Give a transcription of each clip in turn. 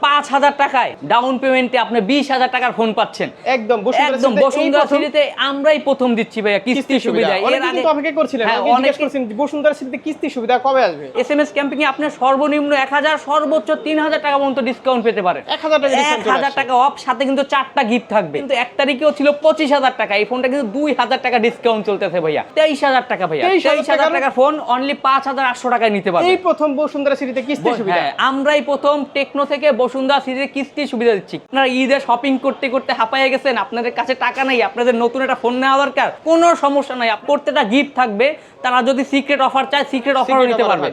পাঁচ হাজার টাকায় ডাউন পেমেন্টে আপনি বিশ হাজার টাকার ফোন পাচ্ছেন। একদম একদম বসুন্ধরা সিটিতে আমরাই প্রথম দিচ্ছি ভাইয়া কিস্তি সুবিধা। এর অনেকে আগে অপেক্ষা করছিলেন হ্যাঁ, অনেকে করছেন বসুন্ধরা সিটিতে কিস্তি সুবিধা কবে আসবে? এস এম এস ক্যাম্পিং এ আপনি সর্বনিম্ন এক হাজার সর্বোচ্চ তিন হাজার টাকা পর্যন্ত ডিসকাউন্ট পেতে পারেন। এক হাজার টাকা এক হাজার। টাকা অফ সাথে কিন্তু চারটা গিফট থাকবে। কিন্তু এক তারিখেও ছিল পঁচিশ হাজার টাকা এই ফোনটা কিন্তু দুই হাজার টাকা ডিসকাউন্ট চলতেছে ভাইয়া। তেইশ হাজার টাকা ভাইয়া। 23,000 তেইশ হাজার টাকার- টাকার ফোন অনলি পাঁচ হাজার আটশো টাকায় নিতে পারবেন। এই প্রথম বসুন্ধরা সিটিতে কিস্তি সুবিধা। হ্যাঁ, আমরাই প্রথম টেকনো থেকে বসুন্ধরা সিটির কিস্তি সুবিধা দিচ্ছি। আপনারা ঈদে শপিং করতে করতে হাঁপাইয়ে গেছেন আপনাদের কাছে টাকা নাই আপনাদের নতুন একটা ফোন নেওয়া দরকার কোনো সমস্যা নাই প্রত্যেকটা গিফট থাকবে তারা যদি সিক্রেট অফার চায় সিক্রেট অফারও নিতে পারবে।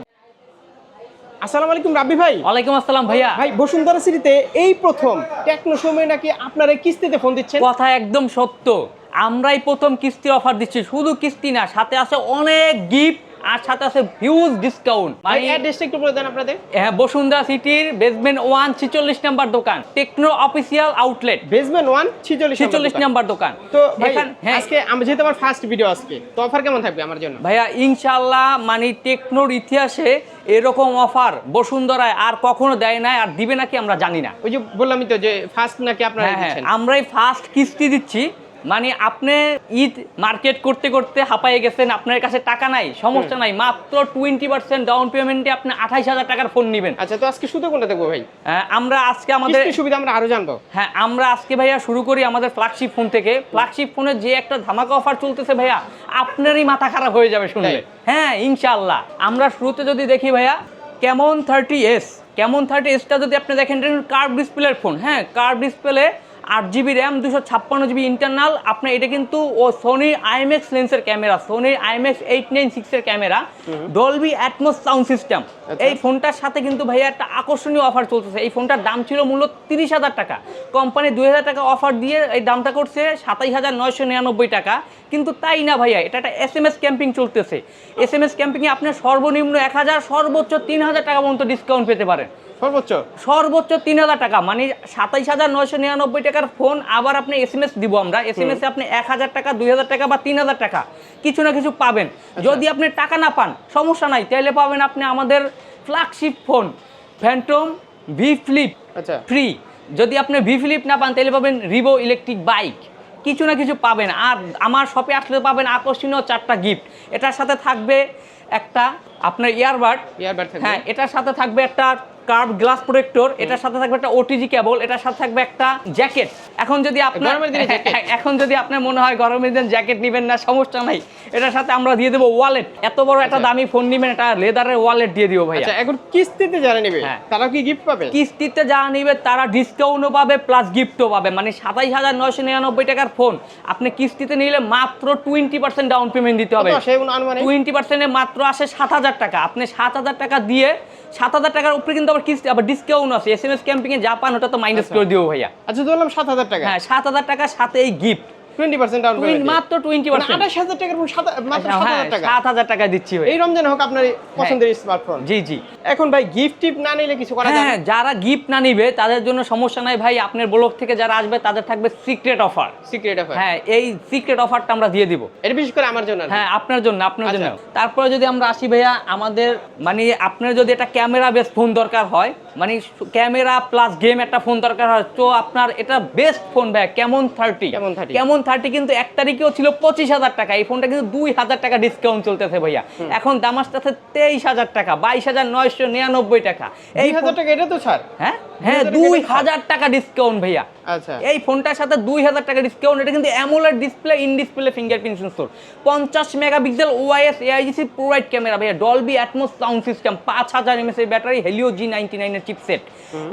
আসসালামু আলাইকুম রাব্বি ভাই। ওয়ালাইকুম আসসালাম ভাইয়া। ভাই বসুন্ধরা সিটিতে এই প্রথম টেকনো সময় নাকি আপনারা কিস্তিতে ফোন দিচ্ছেন? কথা একদম সত্য। আমরাই প্রথম কিস্তি অফার দিচ্ছি শুধু কিস্তি না সাথে আছে অনেক গিফট আর সাথে আছে হিউজ ডিসকাউন্ট ভাই অ্যাড্রেসটা একটু বলে দেন আপনাদের। হ্যাঁ বসুন্ধরা সিটির বেসমেন্ট ওয়ান ছিচল্লিশ নাম্বার দোকান। Tecno official outlet basement one ছিচল্লিশ ছিচল্লিশ নাম্বার দোকান। তো হ্যাঁ। আজকে আমি যেহেতু আমার ফার্স্ট ভিডিও আজকে তো অফার কেমন থাকবে আমার জন্য? ভাইয়া ইনশাল্লাহ মানে টেকনোর ইতিহাসে এরকম অফার বসুন্ধরায় আর কখনো দেয় নাই আর দিবে নাকি আমরা জানি না। ওই যে বললামই তো যে ফার্স্ট নাকি আপনারা হ্যাঁ হ্যাঁ আমরাই ফার্স্ট কিস্তি দিচ্ছি। মানে আপনি ঈদ মার্কেট করতে করতে হাঁপাইয়ে গেছেন আপনার কাছে টাকা নাই সমস্যা নাই মাত্র টোয়েন্টি পার্সেন্ট ডাউন পেমেন্টে আপনি আঠাইশ হাজার টাকার ফোন নেবেন। আচ্ছা তো আজকে শুধু কোনটা দেখব ভাই? আমরা আজকে আমাদের সুবিধা আমরা আরও জানব। হ্যাঁ আমরা আজকে ভাইয়া শুরু করি আমাদের ফ্ল্যাগশিপ ফোন থেকে। ফ্ল্যাগশিপ ফোনের যে একটা ধামাকা অফার চলতেছে ভাইয়া আপনারই মাথা খারাপ হয়ে যাবে শুনলে। হ্যাঁ ইনশাল্লাহ আমরা শুরুতে যদি দেখি ভাইয়া কেমন থার্টি এস কেমন থার্টি এসটা যদি আপনি দেখেন কার্ভ ডিসপ্লের ফোন হ্যাঁ কার্ভ ডিসপ্লে আট জিবি র্যাম দুশো ছাপ্পান্ন জিবি ইন্টারনাল আপনার এটা কিন্তু ও সোনি আইএমএক্স লেন্সের camera Sony IMX eight nine সিক্সের camera Dolby Atmos sound system. এই ফোনটার সাথে কিন্তু ভাইয়া একটা আকর্ষণীয় অফার চলতেছে। এই ফোনটার দাম ছিল মূল্য তিরিশ হাজার টাকা। কোম্পানি দুই হাজার টাকা অফার দিয়ে এই দামটা করছে সাতাইশ হাজার নয়শো নিরানব্বই টাকা। কিন্তু তাই না ভাইয়া এটা একটা এস এম এস ক্যাম্পিং চলতেছে। এস এম এস ক্যাম্পিংয়ে আপনার সর্বনিম্ন এক হাজার সর্বোচ্চ তিন হাজার টাকা পর্যন্ত ডিসকাউন্ট পেতে পারেন। সর্বোচ্চ? সর্বোচ্চ তিন হাজার টাকা। মানে সাতাইশ হাজার নয়শো নিরানব্বই টাকার ফোন আবার আপনি এস এম এস দিব আমরা। এস এম এসে আপনি এক হাজার টাকা দুই হাজার টাকা বা তিন হাজার টাকা কিছু না কিছু পাবেন। যদি আপনি টাকা না পান সমস্যা নাই তাহলে পাবেন আপনি আমাদের flagship phone Phantom V Flip আচ্ছা। ফ্রি যদি আপনি ভি ফ্লিপ না পান তাহলে পাবেন রিভো ইলেকট্রিক বাইক কিছু না কিছু পাবেন। আর আমার শপে আসলে পাবেন আকর্ষণীয় চারটা গিফট এটার সাথে থাকবে একটা আপনার ইয়ারবাড ইয়ারবাড হ্যাঁ এটার সাথে থাকবে একটা কার্ভ গ্লাস প্রোটেক্টর এটার সাথে থাকবে একটা ওটিজি কেবল এটার সাথে থাকবে একটা জ্যাকেট। এখন যদি আপনার দিনে jacket? এখন যদি আপনার মনে হয় গরমের দিন জ্যাকেট নেবেন না সমস্যা নাই। এটার সাথে আমরা দিয়ে দেবো ওয়ালেট এত বড় একটা আচ্ছা। দামি ফোন নেবেন এটা লেদারের ওয়ালেট দিয়ে দিব ভাইয়া। আচ্ছা এখন কিস্তিতে যারা নেবে হ্যাঁ। তারা কি গিফট পাবে? কিস্তিতে যারা নিবে তারা ডিসকাউন্টও পাবে প্লাস গিফটও পাবে। মানে সাতাইশ হাজার নয়শো নিরানব্বই টাকার ফোন আপনি কিস্তিতে নিলে মাত্র টোয়েন্টি পার্সেন্ট ডাউন পেমেন্ট দিতে হবে। টোয়েন্টি পার্সেন্টে মাত্র আসে সাত হাজার টাকা। আপনি সাত হাজার টাকা দিয়ে সাত হাজার টাকার উপরে কিন্তু আবার কিস্তি আবার ডিসকাউন্ট আছে। এস এম এস জাপান ওটা তো মাইনাস আচ্ছা। করে দিও ভাইয়া। আচ্ছা ধরলাম সাত হাজার টাকা। হ্যাঁ সাত হাজার টাকার সাথে এই গিফট ডাউন পেমেন্ট মাত্র টাকার ফোন মাত্র সাত হ্যাঁ হাজার টাকা। সাত হাজার টাকা দিচ্ছি ভাই। এই রমজানে হোক আপনার পছন্দের স্মার্টফোন জি জি। এখন ভাই গিফট টিপ না নিলে কিছু করা যাবে হ্যাঁ যারা গিফট না নিবে তাদের জন্য সমস্যা নাই ভাই। আপনার ব্লগ থেকে যারা আসবে তাদের থাকবে সিক্রেট অফার সিক্রেট অফার হ্যাঁ এই সিক্রেট অফারটা আমরা দিয়ে দিব। এটা বিশেষ করে আমার জন্য হ্যাঁ আপনার জন্য আপনার আচ্ছা। জন্য। তারপরে যদি আমরা আসি ভাইয়া আমাদের মানে আপনার যদি একটা ক্যামেরা বেস ফোন দরকার হয় মানে ক্যামেরা প্লাস গেম একটা ফোন দরকার হয় তো আপনার এটা বেস্ট ফোন ভাইয়া কেমন থার্টি কেমন 30? কেমন থার্টি কিন্তু এক তারিখেও ছিল পঁচিশ হাজার টাকা। এই ফোনটা কিন্তু দুই হাজার টাকা ডিসকাউন্ট চলতেছে ভাইয়া। এখন দাম আসতেছে তেইশ হাজার টাকা বাইশ হাজার নয়শো নিরানব্বই টাকা। এই হাজার টাকা এটা তো ছাড়। হ্যাঁ? হ্যাঁ দুই হাজার টাকা ডিসকাউন্ট ভাইয়া। আচ্ছা। এই ফোনটার সাথে দুই হাজার টাকা ডিসকাউন্ট এটা কিন্তু AMOLED display in display fingerprint sensor পঞ্চাশ megapixel OIS AIGC provide camera ভাইয়া। ডলবি অ্যাটমোস সাউন্ড সিস্টেম পাঁচ হাজার এমএস এর ব্যাটারি হেলিও জি নাইনটি নাইনের চিপসেট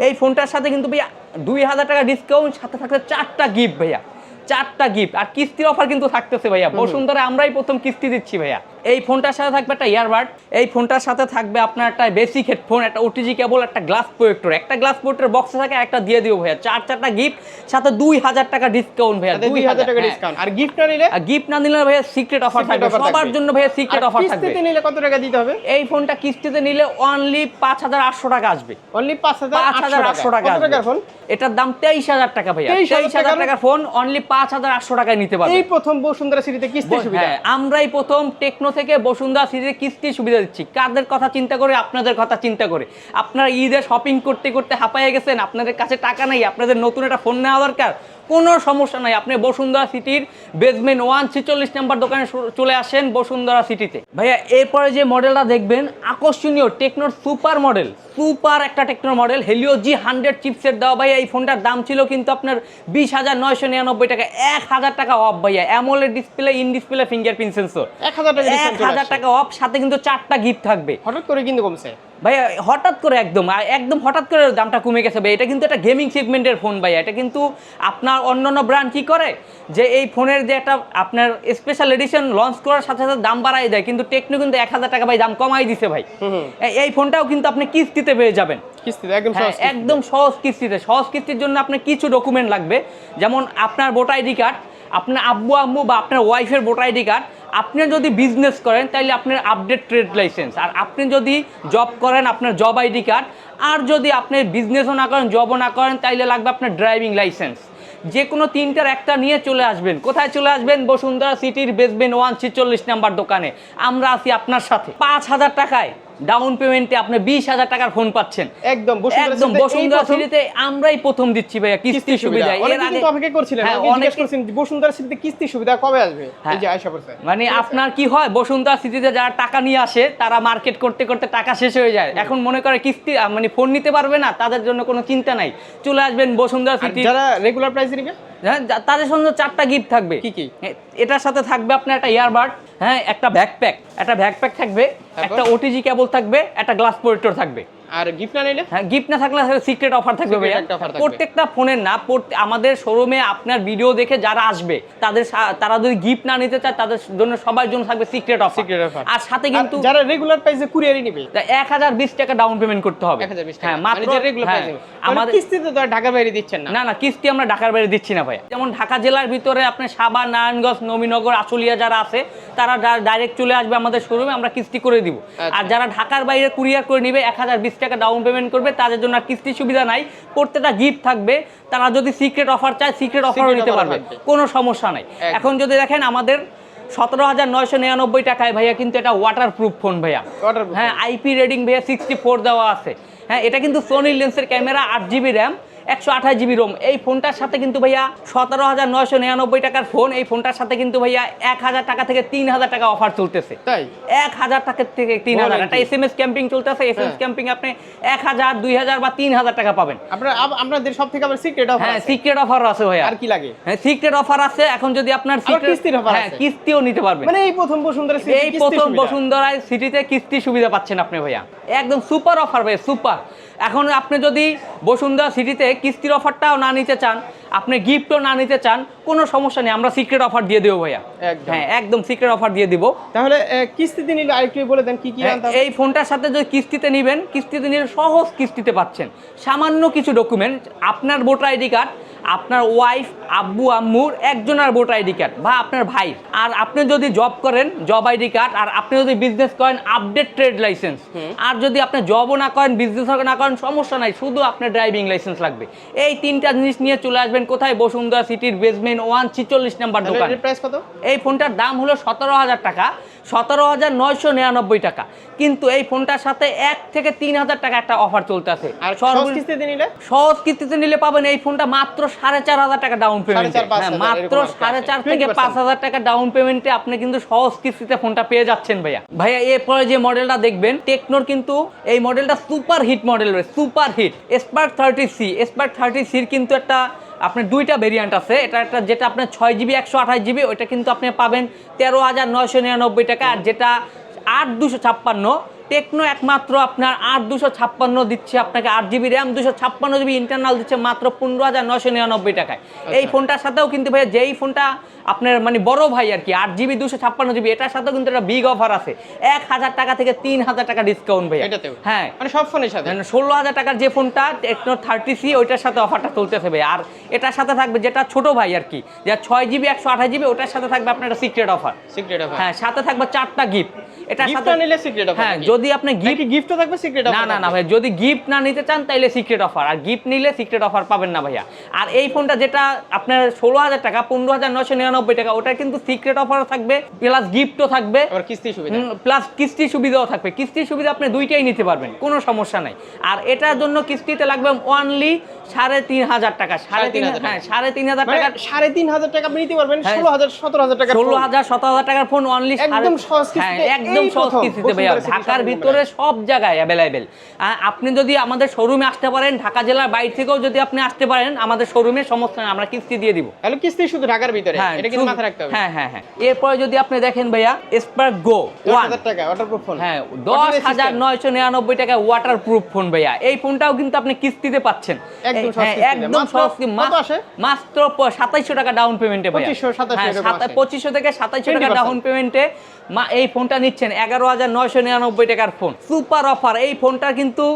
এই ফোনটার সাথে কিন্তু ভাইয়া দুই হাজার টাকা ডিসকাউন্ট সাথে থাকছে চারটা গিফট ভাইয়া। চারটা গিফট আর কিস্তির অফার কিন্তু থাকতেছে ভাইয়া। বসুন্ধরা আমরাই প্রথম কিস্তি দিচ্ছি ভাইয়া। এই ফোনটার সাথে থাকবে একটা ইয়ারবাড এই ফোনটার সাথে থাকবে আপনার একটা বেসিক হেডফোন একটা ওটিজি কেবল একটা গ্লাস প্রোয়েক্টর একটা গ্লাস প্রোয়েক্টর বক্সে থাকে একটা দিয়ে দিও ভাইয়া। চার চারটা গিফট সাথে দুই হাজার টাকা ডিসকাউন্ট ভাইয়া দুই হাজার টাকা ডিসকাউন্ট আর গিফট না নিলে? গিফট না নিলে ভাইয়া সিক্রেট অফার থাকবে। সবার জন্য ভাইয়া সিক্রেট অফার থাকবে। কিস্তিতে নিলে কত টাকা দিতে হবে? এই ফোনটা কিস্তিতে নিলে অনলি পাঁচ হাজার আটশো টাকা আসবে। অনলি পাঁচ হাজার আটশো টাকা। আসবে। এটার দাম তেইশ হাজার টাকা ভাইয়া। তেইশ হাজার টাকার- টাকার ফোন অনলি পাঁচ পাঁচ হাজার আটশো টাকায় নিতে পারবেন এই প্রথম বসুন্ধরা সিরিজে কিস্তি সুবিধা? হ্যাঁ আমরাই প্রথম টেকনো থেকে বসুন্ধরা সিরিজে কিস্তি সুবিধা দিচ্ছি। কাদের কথা চিন্তা করে আপনাদের কথা চিন্তা করে। আপনারা ঈদে শপিং করতে করতে হাঁপাইয়ে গেছেন আপনাদের কাছে টাকা নাই আপনাদের নতুন একটা ফোন নেওয়া দরকার। কোনো সমস্যা নাই। আপনি বসুন্ধরা সিটির বেসমেন্ট ওয়ান ছিচল্লিশ নাম্বার দোকানে চলে আসেন বসুন্ধরা সিটিতে। ভাইয়া এরপরে যে মডেলটা দেখবেন আকর্ষণীয় টেকনোর সুপার মডেল সুপার একটা টেকনোর model Helio G hundred chipset দেওয়া। ভাইয়া এই ফোনটার দাম ছিল কিন্তু আপনার বিশ হাজার নয়শো নিরানব্বই টাকা। এক হাজার টাকা অফ ভাইয়া। AMOLED display in display fingerprint sensor এক হাজার টাকা এক হাজার টাকা অফ সাথে কিন্তু চারটা গিফট থাকবে। হঠাৎ করে কিন্তু কমছে। ভাইয়া হঠাৎ করে একদম একদম হঠাৎ করে দামটা কমে গেছে ভাই। এটা কিন্তু একটা গেমিং সেগমেন্টের ফোন ভাই। এটা কিন্তু আপনার অন্যান্য ব্র্যান্ড কি করে? যে এই ফোনের যে একটা আপনার স্পেশাল এডিশন লঞ্চ করার সাথে সাথে দাম বাড়াই দেয় কিন্তু টেকনো কিন্তু এক হাজার টাকা ভাই দাম কমাই দিছে ভাই। এই- ফোনটাও কিন্তু আপনি কিস্তিতে পেয়ে যাবেন। কিস্তিতে একদম হ্যাঁ। একদম সহজ কিস্তিতে। সহজ কিস্তির জন্য আপনার কিছু ডকুমেন্ট লাগবে। যেমন আপনার ভোটার আইডি কার্ড আপনার আব্বু আম্মু বা আপনার ওয়াইফের ভোটার আইডি কার্ড আপনি যদি বিজনেস করেন তাহলে আপনার আপডেট ট্রেড লাইসেন্স আর আপনি যদি জব করেন, আপনার জব আইডি কার্ড আর যদি আপনি বিজনেসও না করেন জবও না করেন, তাইলে লাগবে আপনার ড্রাইভিং লাইসেন্স যে কোনো তিনটার একটা নিয়ে চলে আসবেন। কোথায় চলে আসবেন? বসুন্ধরা সিটির বেসবেন ওয়ান ছিচল্লিশ নাম্বার দোকানে। আমরা আছি আপনার সাথে। পাঁচ হাজার টাকায়। ডাউন পেমেন্টে আপনি বিশ হাজার টাকার ফোন পাচ্ছেন। একদম বসুন্ধরা একদম বসুন্ধরা সিটিতে আমরাই প্রথম দিচ্ছি ভাইয়া কিস্তি সুবিধা। এর আগে অপেক্ষা করছিলেন হ্যাঁ, অনেকে করছেন বসুন্ধরা সিটিতে কিস্তি সুবিধা কবে আসবে? এই হ্যাঁ। যে আয়সা করছে মানে আপনার কি হয় বসুন্ধরা সিটিতে যারা টাকা নিয়ে আসে তারা মার্কেট করতে করতে টাকা শেষ হয়ে যায়। এখন মনে করে কিস্তি মানে ফোন নিতে পারবে না তাদের জন্য কোনো চিন্তা নাই। চলে আসবেন বসুন্ধরা সিটি যারা রেগুলার প্রাইস নেবে হ্যাঁ তাদের সঙ্গে চারটা গিফট থাকবে। কি কি? এটার সাথে থাকবে আপনার একটা ইয়ারবাড হ্যাঁ একটা ব্যাকপ্যাক একটা ব্যাকপ্যাক থাকবে একটা ওটিজি কেবল থাকবে একটা গ্লাস প্রোটেক্টর থাকবে। আর গিফট না নিলে? হ্যাঁ গিফট না থাকলে সিক্রেট অফার থাকবে ভাইয়া। প্রত্যেকটা ফোনের না আমাদের শোরুমে আপনার ভিডিও দেখে যারা আসবে তাদের তারা যদি গিফট না নিতে চায় তাদের জন্য সবার জন্য থাকবে সিক্রেট অফার Secret offer। আর সাথে কিন্তু যারা রেগুলার প্রাইসে কুরিয়ারই নিবে। এক হাজার বিশ টাকা ডাউন পেমেন্ট করতে হবে। 1020 টাকা। হ্যাঁ মানে মাত্র রেগুলার হ্যাঁ, প্রাইসে আমাদের আমাদের কিস্তিতে তো ঢাকার বাইরে দিচ্ছেন না। না না কিস্তি আমরা ঢাকার বাইরে দিচ্ছি না ভাই যেমন ঢাকা জেলার ভিতরে আপনার সাবা নারায়ণগঞ্জ নবীনগর আশুলিয়া যারা আছে তারা ডাইরেক্ট চলে আসবে আমাদের শোরুমে আমরা কিস্তি করে দিব। আচ্ছা। আর যারা ঢাকার বাইরে কুরিয়ার করে নিবে এক হাজার বিশ টাকা ডাউন পেমেন্ট করবে তাদের জন্য আর কিস্তির সুবিধা নাই প্রত্যেকটা গিফট থাকবে তারা যদি সিক্রেট অফার চায় সিক্রেট অফারও নিতে পারবে। কোনো সমস্যা নাই। এখন যদি দেখেন আমাদের সতেরো হাজার নয়শো নিরানব্বই টাকায় ভাইয়া কিন্তু এটা ওয়াটার প্রুফ ফোন ভাইয়া হ্যাঁ আইপি রেডিং ভাইয়া সিক্সটি ফোর দেওয়া আছে। হ্যাঁ এটা কিন্তু সোনি লেন্সের ক্যামেরা আট জিবি র্যাম একশো আঠাশ জিবি রোম। এই ফোনটার সাথে কিন্তু ভাইয়া সতেরো হাজার নয়শো নিরানব্বই টাকার ফোন। এই ফোনটার সাথে কিন্তু ভাইয়া এক হাজার টাকা থেকে তিন হাজার টাকা অফার চলতেছে। তাই? এক হাজার টাকা থেকে তিন হাজার? একটা এস এম এস ক্যাম্পিং চলতেছে। S M S. ক্যাম্পিং আপনি এক হাজার দুই হাজার বা তিন হাজার টাকা পাবেন। আপনারা আপ- আপনাদের সব থেকে আবার সিক্রেট অফার হ্যাঁ সিক্রেট অফার আছে ভাইয়া। আর কি লাগে? হ্যাঁ সিক্রেট অফার আছে। এখন যদি আপনার কিস্তির offer হ্যাঁ কিস্তিও নিতে পারবেন। মানে এই প্রথম বসুন্ধরা সিটিতে এই প্রথম। বসুন্ধরায় সিটিতে কিস্তি সুবিধা পাচ্ছেন আপনি ভাইয়া। একদম সুপার অফার ভাই সুপার এখন আপনি যদি বসুন্ধরা সিটিতে কিস্তির অফারটাও না নিতে চান আপনি গিফটও না নিতে চান কোনো সমস্যা নেই আমরা সিক্রেট অফার দিয়ে দেবো ভাইয়া একদম। হ্যাঁ একদম সিক্রেট অফার দিয়ে দিব তাহলে কিস্তিতে নিলে আরেকটু বলে দেন কি কি হ্যাঁ? এই ফোনটার সাথে যদি কিস্তিতে নেবেন কিস্তিতে নিলে সহজ কিস্তিতে পাচ্ছেন সামান্য কিছু ডকুমেন্ট আপনার ভোটার আইডি কার্ড আপনার ওয়াইফ আব্বু আম্মুর একজনের ভোটার আইডি কার্ড বা আপনার ভাই আর আপনি যদি জব করেন জব আইডি কার্ড আর আপনি যদি বিজনেস করেন আপডেট ট্রেড লাইসেন্স আর যদি আপনি জবও না করেন বিজনেস না করেন সমস্যা নাই শুধু আপনার ড্রাইভিং লাইসেন্স লাগবে। এই তিনটা জিনিস নিয়ে চলে আসবেন কোথায়? বসুন্ধরা সিটির বেসমেন্ট ওয়ান ছিচল্লিশ নাম্বার দোকান। কত? এই ফোনটার দাম হলো সতেরো হাজার টাকা। সতেরো হাজার নয়শো নিরানব্বই টাকা। কিন্তু এই ফোনটার সাথে এক থেকে তিন হাজার টাকা একটা অফার আর সর্ব- সহজ কিস্তিতে নিলে? সহজ কিস্তিতে নিলে পাবেন এই ফোনটা মাত্র সাড়ে চার হাজার টাকা ডাউন পেমেন্ট মাত্র সাড়ে চার থেকে পাঁচ হাজার টাকা ডাউন পেমেন্টে আপনি কিন্তু সহজ কিস্তিতে ফোনটা পেয়ে যাচ্ছেন ভাইয়া। ভাইয়া এরপরে যে মডেলটা দেখবেন টেকনোর কিন্তু এই মডেলটা সুপার হিট মডেল রয়েছে super hit Spark thirty C Spark thirty সির কিন্তু একটা আপনার দুইটা ভেরিয়েন্ট আছে। এটা একটা যেটা আপনার ছয় জিবি একশো আঠাশ জিবি ওইটা কিন্তু আপনি পাবেন তেরো হাজার নয়শো নিরানব্বই টাকা। আর যেটা আট দুশো ছাপ্পান্ন টেকনো একমাত্র আপনার আট দুশো ছাপ্পান্ন দিচ্ছে আপনাকে আট জিবি র্যাম দুশো ছাপ্পান্ন জিবি ইন্টারনাল দিচ্ছে মাত্র পনেরো হাজার নশো নিরানব্বই টাকায়। এই ফোনটার সাথেও কিন্তু ভাই যেই ফোনটা আপনার মানে বড় ভাই আর কি আট জিবি দুশো ছাপ্পান্ন জিবি এটার সাথেও কিন্তু একটা বিগ অফার আছে। এক হাজার টাকা থেকে তিন হাজার টাকা ডিসকাউন্ট ভাই হ্যাঁ। মানে সব ফোনের সাথে? ষোলো হাজার টাকার যে ফোনটা টেকনো থার্টি সি ওইটার সাথে অফারটা চলতেছে ভাই আর এটার সাথে থাকবে যেটা ছোট ভাই আর কি যা ছয় জিবি একশো আঠাশ জিবি ওটার সাথে থাকবে আপনার একটা সিক্রেট অফার সিক্রেট অফার হ্যাঁ সাথে থাকবে চারটা গিফট এটার গিফট সাথে নিলে সিক্রেট অফার হ্যাঁ যদি আপনি গিফট গিফটও থাকবে সিক্রেট না না না ভাই যদি গিফট না নিতে চান তাহলে সিক্রেট অফার আর গিফট নিলে সিক্রেট অফার পাবেন না ভাইয়া। আর এই ফোনটা যেটা আপনার ষোলো হাজার টাকা পনেরো হাজার নশো নিরানব্বই টাকা ওটা কিন্তু সিক্রেট অফার থাকবে প্লাস গিফটও থাকবে। আবার কিস্তি সুবিধা। প্লাস কিস্তি সুবিধাও থাকবে। কিস্তি সুবিধা আপনি দুইটাই নিতে পারবেন কোনো সমস্যা নাই। আর এটার জন্য কিস্তিতে লাগবে অনলি সাড়ে তিন হাজার টাকা সাড়ে তিন 3,500 হ্যাঁ সাড়ে তিন হাজার মানে টাকা। সাড়ে তিন হাজার টাকা আপনি নিতে পারবেন হ্যাঁ। ষোলো হাজার সতেরো হাজার টাকা ষোলো হাজার সতেরো হাজার টাকার ফোন অনলি একদম সহজ হ্যাঁ একদম সহজ কিস্তিতে ভাইয়া। ঢাকার ভিতরে সব জায়গায় অ্যাভেলেবেল আপনি যদি আমাদের শোরুমে আসতে পারেন ঢাকা জেলার বাইরে থেকেও যদি আপনি আসতে পারেন আমাদের শোরুমে সমস্যা আমরা কিস্তি দিয়ে দিব। তাহলে কিস্তি শুধু ঢাকার ভিতরে? এটা কিন্তু মাথায় রাখতে হবে। হ্যাঁ হ্যাঁ হ্যাঁ। এরপরে যদি আপনি দেখেন ভাইয়া স্পার্ক গো দশ ওয়ান হাজার টাকা ওয়াটারপ্রুফ ফোন হ্যাঁ দশ হাজার নয়শো নিরানব্বই টাকা ওয়াটার প্রুফ ফোন ভাইয়া। এই ফোনটাও কিন্তু আপনি কিস্তিতে পাচ্ছেন। একদম সহজ হ্যাঁ, একদম মাত্র সহজ মাত্র- আসে? মাত্র সাতাইশশো টাকা ডাউন পেমেন্টে ভাইয়া। 2500, 2700 হ্যাঁ, এরকম সাতা- আসে। পঁচিশশো থেকে সাতাইশশো টাকা 20% ডাউন পেমেন্টে মা এই ফোনটা নিচ্ছেন এগারো হাজার নয়শো নিরানব্বই টাকার ফোন। Super offer. এই ফোনটা কিন্তু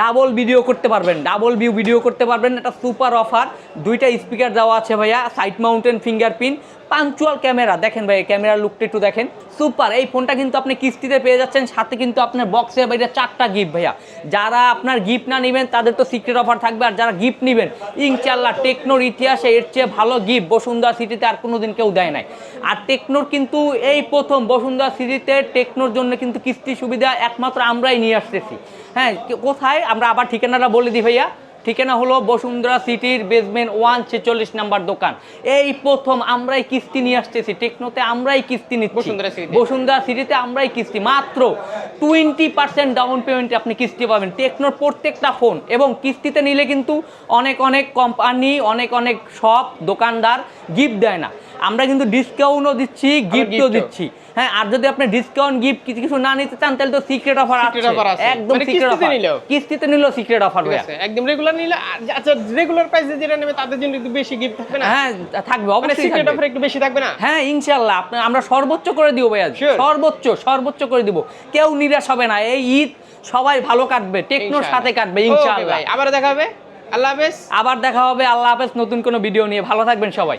ডাবল ভিডিও করতে পারবেন। ডাবল ভিউ ভিডিও করতে পারবেন। এটা সুপার অফার। দুইটা স্পিকার দেওয়া আছে ভাইয়া। Side mounted fingerprint. Punch hole camera দেখেন ভাই ক্যামেরার লুকটা একটু দেখেন। সুপার এই ফোনটা কিন্তু আপনি কিস্তিতে পেয়ে যাচ্ছেন, সাথে কিন্তু আপনার বক্সে বাইরে চারটা গিফট ভাইয়া। যারা আপনার গিফট না নেবেন, তাদের তো সিক্রেট অফার থাকবে। আর যারা গিফট নেবেন ইনশাল্লাহ টেকনোর ইতিহাসে এর চেয়ে ভালো গিফট বসুন্ধরা সিটিতে আর কোনোদিন কেউ দেয় নাই। আর টেকনোর কিন্তু এই প্রথম বসুন্ধরা সিটিতে টেকনোর জন্য কিন্তু কিস্তি সুবিধা একমাত্র আমরাই নিয়ে আসতেছি। হ্যাঁ কোথায়? আমরা আবার ঠিকানাটা বলে দিই ভাইয়া। ঠিকানা হলো বসুন্ধরা সিটির বেসমেন্ট ওয়ান ছেচল্লিশ নাম্বার দোকান। এই প্রথম আমরাই কিস্তি নিয়ে আসতেছি টেকনোতে আমরাই কিস্তি নিচ্ছি। বসুন্ধরা সিটিতে। বসুন্ধরা সিটিতে আমরাই কিস্তি মাত্র টোয়েন্টি পার্সেন্ট ডাউন পেমেন্টে আপনি কিস্তি পাবেন। টেকনোর প্রত্যেকটা ফোন এবং কিস্তিতে নিলে কিন্তু অনেক অনেক কোম্পানি অনেক অনেক শপ দোকানদার গিফট দেয় না। আমরা কিন্তু ডিসকাউন্টও দিচ্ছি গিফটও দিচ্ছি। হ্যাঁ আর যদি আপনি ডিসকাউন্ট গিফট কিছু কিছু না নিতে চান তাহলে তো সিক্রেট অফার Secret offer আছে। আছে। একদম সিক্রেট অফার নিলেও? কিস্তিতে নিলেও সিক্রেট অফার আছে একদম রেগুলার নিলে আচ্ছা রেগুলার প্রাইসে যেটা নেবে তাদের জন্য একটু বেশি গিফট থাকবে না? হ্যাঁ থাকবে মানে অবশ্যই সিক্রেট অফার একটু বেশি থাকবে না? হ্যাঁ ইনশাল্লাহ আপনি- আমরা সর্বোচ্চ করে দিব ভাইয়া। সর্বোচ্চ সর্বোচ্চ করে দিব। কেউ নিরাশ হবে না এই ঈদ সবাই ভালো কাটবে টেকনোর সাথে কাটবে ইনশাআল্লাহ। ভাই আবার দেখা হবে। আল্লাহ হাফেজ। আবার দেখা হবে আল্লাহ হাফেজ নতুন কোনো ভিডিও নিয়ে। ভালো থাকবেন সবাই।